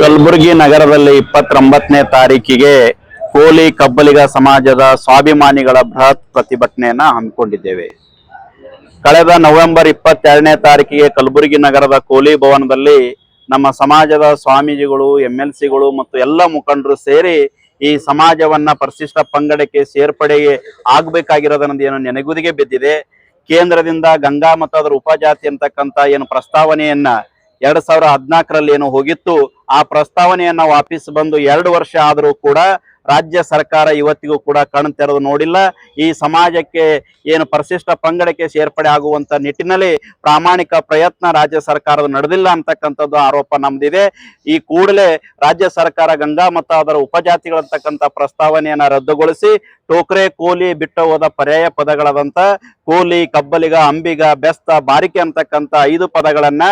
ಕಲಬುರಗಿ ನಗರದಲ್ಲಿ ಇಪ್ಪತ್ತೊಂಬತ್ತನೇ ತಾರೀಕಿಗೆ ಕೋಲಿ ಕಬ್ಬಲಿಗ ಸಮಾಜದ ಸ್ವಾಭಿಮಾನಿಗಳ ಬೃಹತ್ ಪ್ರತಿಭಟನೆಯನ್ನ ಹಮ್ಮಿಕೊಂಡಿದ್ದೇವೆ. ಕಳೆದ ನವೆಂಬರ್ ಇಪ್ಪತ್ತೆರಡನೇ ತಾರೀಕಿಗೆ ಕಲಬುರಗಿ ನಗರದ ಕೋಲಿ ಭವನದಲ್ಲಿ ನಮ್ಮ ಸಮಾಜದ ಸ್ವಾಮೀಜಿಗಳು, ಎಂ ಮತ್ತು ಎಲ್ಲ ಮುಖಂಡರು ಸೇರಿ ಈ ಸಮಾಜವನ್ನ ಪರಿಶಿಷ್ಟ ಪಂಗಡಕ್ಕೆ ಸೇರ್ಪಡೆ ಆಗ್ಬೇಕಾಗಿರೋದನ್ನ ಏನು ನೆನೆಗುದಿಗೆ ಬಿದ್ದಿದೆ. ಕೇಂದ್ರದಿಂದ ಗಂಗಾ ಮತ್ತು ಅದರ ಉಪಜಾತಿ ಅಂತಕ್ಕಂತ ಏನು ಪ್ರಸ್ತಾವನೆಯನ್ನ ಎರಡ್ ಸಾವಿರ ಹದಿನಾಲ್ಕರಲ್ಲಿ ಏನು ಹೋಗಿತ್ತು. ಆ ಪ್ರಸ್ತಾವನೆಯನ್ನ ವಾಪಸ್ ಬಂದು ಎರಡು ವರ್ಷ ಆದರೂ ಕೂಡ ರಾಜ್ಯ ಸರ್ಕಾರ ಇವತ್ತಿಗೂ ಕೂಡ ಕಣ್ ನೋಡಿಲ್ಲ. ಈ ಸಮಾಜಕ್ಕೆ ಏನು ಪರಿಶಿಷ್ಟ ಪಂಗಡಕ್ಕೆ ಸೇರ್ಪಡೆ ಆಗುವಂತ ನಿಟ್ಟಿನಲ್ಲಿ ಪ್ರಾಮಾಣಿಕ ಪ್ರಯತ್ನ ರಾಜ್ಯ ಸರ್ಕಾರದ ನಡೆದಿಲ್ಲ ಅಂತಕ್ಕಂಥದ್ದು ಆರೋಪ ನಮ್ದಿದೆ. ಈ ಕೂಡಲೇ ರಾಜ್ಯ ಸರ್ಕಾರ ಗಂಗಾ ಮತ್ತು ಅದರ ಉಪಜಾತಿಗಳಂತಕ್ಕಂಥ ಪ್ರಸ್ತಾವನೆಯನ್ನ ರದ್ದುಗೊಳಿಸಿ ಟೋಕ್ರೆ, ಕೋಲಿ, ಬಿಟ್ಟು ಹೋದ ಪರ್ಯಾಯ ಪದಗಳಾದಂತ ಕೋಲಿ, ಕಬ್ಬಲಿಗ, ಅಂಬಿಗ, ಬೆಸ್ತ, ಬಾರಿಕೆ ಅಂತಕ್ಕಂಥ ಐದು ಪದಗಳನ್ನ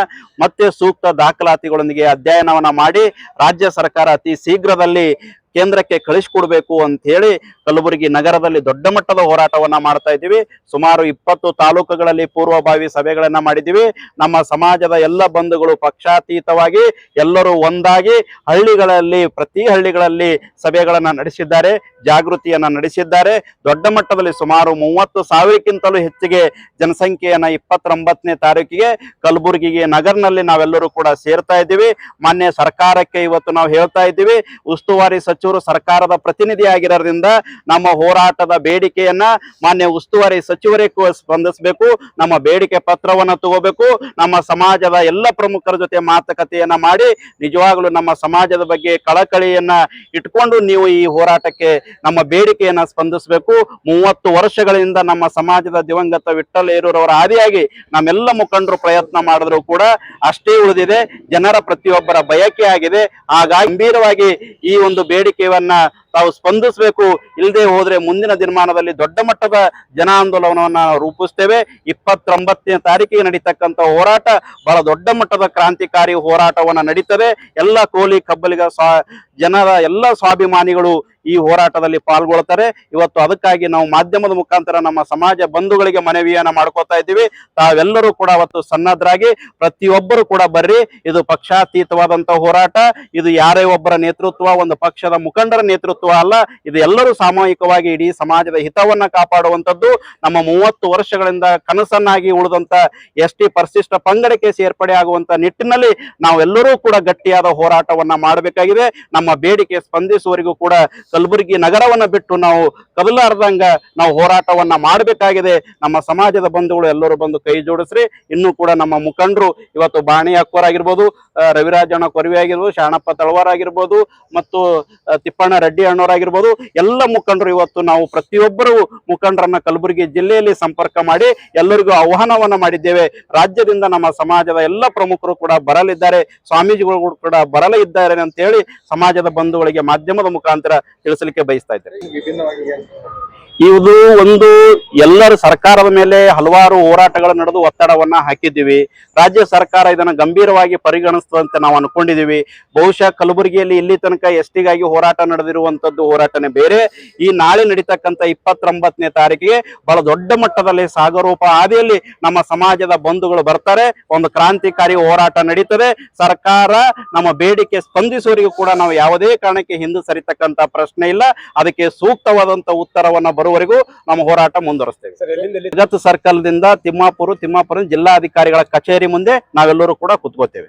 ಮತ್ತೆ ಸೂಕ್ತ ದಾಖಲಾತಿಗಳೊಂದಿಗೆ ಅಧ್ಯಯನವನ್ನ ಮಾಡಿ ರಾಜ್ಯ ಸರ್ಕಾರ ಅತಿ ಶೀಘ್ರದಲ್ಲಿ ಕೇಂದ್ರಕ್ಕೆ ಕಳಿಸಿಕೊಡ್ಬೇಕು ಅಂತ ಹೇಳಿ ಕಲಬುರಗಿ ನಗರದಲ್ಲಿ ದೊಡ್ಡ ಮಟ್ಟದ ಹೋರಾಟವನ್ನ ಮಾಡ್ತಾ ಇದ್ದೀವಿ. ಸುಮಾರು ಇಪ್ಪತ್ತು ತಾಲೂಕುಗಳಲ್ಲಿ ಪೂರ್ವಭಾವಿ ಸಭೆಗಳನ್ನ ಮಾಡಿದ್ದೀವಿ. ನಮ್ಮ ಸಮಾಜದ ಎಲ್ಲ ಬಂಧುಗಳು ಪಕ್ಷಾತೀತವಾಗಿ ಎಲ್ಲರೂ ಒಂದಾಗಿ ಹಳ್ಳಿಗಳಲ್ಲಿ, ಪ್ರತಿ ಹಳ್ಳಿಗಳಲ್ಲಿ ಸಭೆಗಳನ್ನ ನಡೆಸಿದ್ದಾರೆ, ಜಾಗೃತಿಯನ್ನ ನಡೆಸಿದ್ದಾರೆ. ದೊಡ್ಡ ಮಟ್ಟದಲ್ಲಿ ಸುಮಾರು ಮೂವತ್ತು ಸಾವಿರಕ್ಕಿಂತಲೂ ಹೆಚ್ಚಿಗೆ ಜನಸಂಖ್ಯೆಯನ್ನ ಇಪ್ಪತ್ತೊಂಬತ್ತನೇ ತಾರೀಕಿಗೆ ಕಲಬುರಗಿಗೆ ನಗರ್ನಲ್ಲಿ ನಾವೆಲ್ಲರೂ ಕೂಡ ಸೇರ್ತಾ ಇದ್ದೀವಿ. ಮಾನ್ಯ ಸರ್ಕಾರಕ್ಕೆ ಇವತ್ತು ನಾವು ಹೇಳ್ತಾ ಇದ್ದೀವಿ, ಉಸ್ತುವಾರಿ ಸಚಿವರು ಸರ್ಕಾರದ ಪ್ರತಿನಿಧಿಯಾಗಿರೋದ್ರಿಂದ ನಮ್ಮ ಹೋರಾಟದ ಬೇಡಿಕೆಯನ್ನ ಮಾನ್ಯ ಉಸ್ತುವಾರಿ ಸಚಿವರೇ ಸ್ಪಂದಿಸಬೇಕು, ನಮ್ಮ ಬೇಡಿಕೆ ಪತ್ರವನ್ನ ತಗೋಬೇಕು, ನಮ್ಮ ಸಮಾಜದ ಎಲ್ಲ ಪ್ರಮುಖರ ಜೊತೆ ಮಾತುಕತೆಯನ್ನ ಮಾಡಿ, ನಿಜವಾಗ್ಲೂ ನಮ್ಮ ಸಮಾಜದ ಬಗ್ಗೆ ಕಳಕಳಿಯನ್ನ ಇಟ್ಕೊಂಡು ನೀವು ಈ ಹೋರಾಟಕ್ಕೆ ನಮ್ಮ ಬೇಡಿಕೆಯನ್ನ ಸ್ಪಂದಿಸಬೇಕು. ಮೂವತ್ತು ವರ್ಷಗಳಿಂದ ನಮ್ಮ ಸಮಾಜದ ದಿವಂಗತ ವಿಠಲ್ ಏರೂರವರ ಆದಿಯಾಗಿ ನಮ್ಮೆಲ್ಲ ಮುಖಂಡರು ಪ್ರಯತ್ನ ಮಾಡಿದ್ರು ಕೂಡ ಅಷ್ಟೇ ಉಳಿದಿದೆ. ಜನರ ಪ್ರತಿಯೊಬ್ಬರ ಬಯಕೆ ಆಗಿದೆ ಆಗ ಗಂಭೀರವಾಗಿ ಈ ಒಂದು ಬೇಡಿಕೆಯನ್ನ ತಾವು ಸ್ಪಂದಿಸಬೇಕು ಇಲ್ಲದೆ ಹೋದ್ರೆ ಮುಂದಿನ ದಿನಮಾನದಲ್ಲಿ ದೊಡ್ಡ ಮಟ್ಟದ ಜನ ಆಂದೋಲನವನ್ನ ರೂಪಿಸ್ತೇವೆ. ಇಪ್ಪತ್ತೊಂಬತ್ತನೇ ತಾರೀಕಿಗೆ ನಡೀತಕ್ಕಂಥ ಹೋರಾಟ ಬಹಳ ದೊಡ್ಡ ಮಟ್ಟದ ಕ್ರಾಂತಿಕಾರಿ ಹೋರಾಟವನ್ನ ನಡೀತದೆ. ಎಲ್ಲ ಕೋಲಿ ಕಬ್ಬಲಿಗ ಸ್ವಾ, ಜನರ ಎಲ್ಲ ಸ್ವಾಭಿಮಾನಿಗಳು ಈ ಹೋರಾಟದಲ್ಲಿ ಪಾಲ್ಗೊಳ್ತಾರೆ. ಇವತ್ತು ಅದಕ್ಕಾಗಿ ನಾವು ಮಾಧ್ಯಮದ ಮುಖಾಂತರ ನಮ್ಮ ಸಮಾಜ ಬಂಧುಗಳಿಗೆ ಮನವಿಯನ್ನ ಮಾಡ್ಕೋತಾ ಇದ್ದೀವಿ. ತಾವೆಲ್ಲರೂ ಕೂಡ ಅವತ್ತು ಸನ್ನದ್ಧರಾಗಿ ಪ್ರತಿಯೊಬ್ಬರು ಕೂಡ ಬರ್ರಿ. ಇದು ಪಕ್ಷಾತೀತವಾದಂತಹ ಹೋರಾಟ. ಇದು ಯಾರೇ ಒಬ್ಬರ ನೇತೃತ್ವ, ಒಂದು ಪಕ್ಷದ ಮುಖಂಡರ ನೇತೃತ್ವ ಅಲ್ಲ, ಇದು ಎಲ್ಲರೂ ಸಾಮೂಹಿಕವಾಗಿ ಇಡೀ ಸಮಾಜದ ಹಿತವನ್ನ ಕಾಪಾಡುವಂತದ್ದು ನಮ್ಮ ಮೂವತ್ತು ವರ್ಷಗಳಿಂದ ಕನಸನ್ನಾಗಿ ಉಳಿದಂತ ಎಸ್ ಪರಿಶಿಷ್ಟ ಪಂಗಡಕ್ಕೆ ಸೇರ್ಪಡೆ ಆಗುವಂತ ನಿಟ್ಟಿನಲ್ಲಿ ನಾವೆಲ್ಲರೂ ಕೂಡ ಗಟ್ಟಿಯಾದ ಹೋರಾಟವನ್ನ ಮಾಡಬೇಕಾಗಿದೆ. ನಮ್ಮ ಬೇಡಿಕೆ ಸ್ಪಂದಿಸುವವರೆಗೂ ಕೂಡ ಕಲಬುರಗಿ ನಗರವನ್ನ ಬಿಟ್ಟು ನಾವು ಕದಲಾರ್ದಂಗ ನಾವು ಹೋರಾಟವನ್ನ ಮಾಡಬೇಕಾಗಿದೆ. ನಮ್ಮ ಸಮಾಜದ ಬಂಧುಗಳು ಎಲ್ಲರೂ ಬಂದು ಕೈ ಜೋಡಿಸ್ರಿ. ಇನ್ನೂ ಕೂಡ ನಮ್ಮ ಮುಖಂಡರು ಇವತ್ತು ಬಾಣಿ ಅಕ್ಕೋರಾಗಿರ್ಬೋದು ಆಗಿರ್ಬೋದು ರವಿರಾಜಣ್ಣ ಕೊರವಿ ಆಗಿರ್ಬೋದು, ಶಾಣಪ್ಪ ತಳವಾರ ಆಗಿರ್ಬೋದು ಮತ್ತು ತಿಪ್ಪಣ್ಣ ರೆಡ್ಡಿ ಅಣ್ಣವರಾಗಿರ್ಬೋದು ಎಲ್ಲ ಮುಖಂಡರು ಇವತ್ತು ನಾವು ಪ್ರತಿಯೊಬ್ಬರು ಮುಖಂಡರನ್ನ ಕಲಬುರಗಿ ಜಿಲ್ಲೆಯಲ್ಲಿ ಸಂಪರ್ಕ ಮಾಡಿ ಎಲ್ಲರಿಗೂ ಆಹ್ವಾನವನ್ನ ಮಾಡಿದ್ದೇವೆ. ರಾಜ್ಯದಿಂದ ನಮ್ಮ ಸಮಾಜದ ಎಲ್ಲ ಪ್ರಮುಖರು ಕೂಡ ಬರಲಿದ್ದಾರೆ, ಸ್ವಾಮೀಜಿಗಳು ಕೂಡ ಬರಲ ಇದ್ದಾರೆ ಅಂತ ಹೇಳಿ ಸಮಾಜದ ಬಂಧುಗಳಿಗೆ ಮಾಧ್ಯಮದ ಮುಖಾಂತರ ತಿಳಿಸಲಿಕ್ಕೆ ಬಯಸ್ತಾ ಇದ್ದಾರೆ ಇದು ಒಂದು ಎಲ್ಲರ ಸರ್ಕಾರದ ಮೇಲೆ ಹಲವಾರು ಹೋರಾಟಗಳು ನಡೆದು ಒತ್ತಡವನ್ನ ಹಾಕಿದ್ದೀವಿ. ರಾಜ್ಯ ಸರ್ಕಾರ ಇದನ್ನ ಗಂಭೀರವಾಗಿ ಪರಿಗಣಿಸ್ತದಂತೆ ನಾವು ಅನ್ಕೊಂಡಿದೀವಿ ಬಹುಶಃ ಕಲಬುರಗಿಯಲ್ಲಿ ಇಲ್ಲಿ ತನಕ ಎಷ್ಟಿಗಾಗಿ ಹೋರಾಟ ನಡೆದಿರುವಂತದ್ದು ಹೋರಾಟನೇ ಬೇರೆ. ಈ ನಾಳೆ ನಡೀತಕ್ಕಂಥ ಇಪ್ಪತ್ತೊಂಬತ್ತನೇ ತಾರೀಕಿಗೆ ಬಹಳ ದೊಡ್ಡ ಮಟ್ಟದಲ್ಲಿ ಸಾಗರೋಪ ಹಾದಿಯಲ್ಲಿ ನಮ್ಮ ಸಮಾಜದ ಬಂಧುಗಳು ಬರ್ತಾರೆ. ಒಂದು ಕ್ರಾಂತಿಕಾರಿ ಹೋರಾಟ ನಡೀತದೆ. ಸರ್ಕಾರ ನಮ್ಮ ಬೇಡಿಕೆ ಸ್ಪಂದಿಸುವವರಿಗೂ ಕೂಡ ನಾವು ಯಾವುದೇ ಕಾರಣಕ್ಕೆ ಹಿಂದೆ ಸರಿತಕ್ಕಂತ ಪ್ರಶ್ನೆ ಇಲ್ಲ. ಅದಕ್ಕೆ ಸೂಕ್ತವಾದಂತ ಉತ್ತರವನ್ನ ಬರುವವರೆಗೂ ನಮ್ಮ ಹೋರಾಟ ಮುಂದುವರಿಸ್ತೇವೆ. ಸರ್ಕಲ್ ದಿಂದ ತಿಮ್ಮಾಪುರ ತಿಮ್ಮಾಪುರ ಜಿಲ್ಲಾಧಿಕಾರಿಗಳ ಕಚೇರಿ ಮುಂದೆ ನಾವೆಲ್ಲರೂ ಕೂಡ ಕುತ್ಕೋತೇವೆ.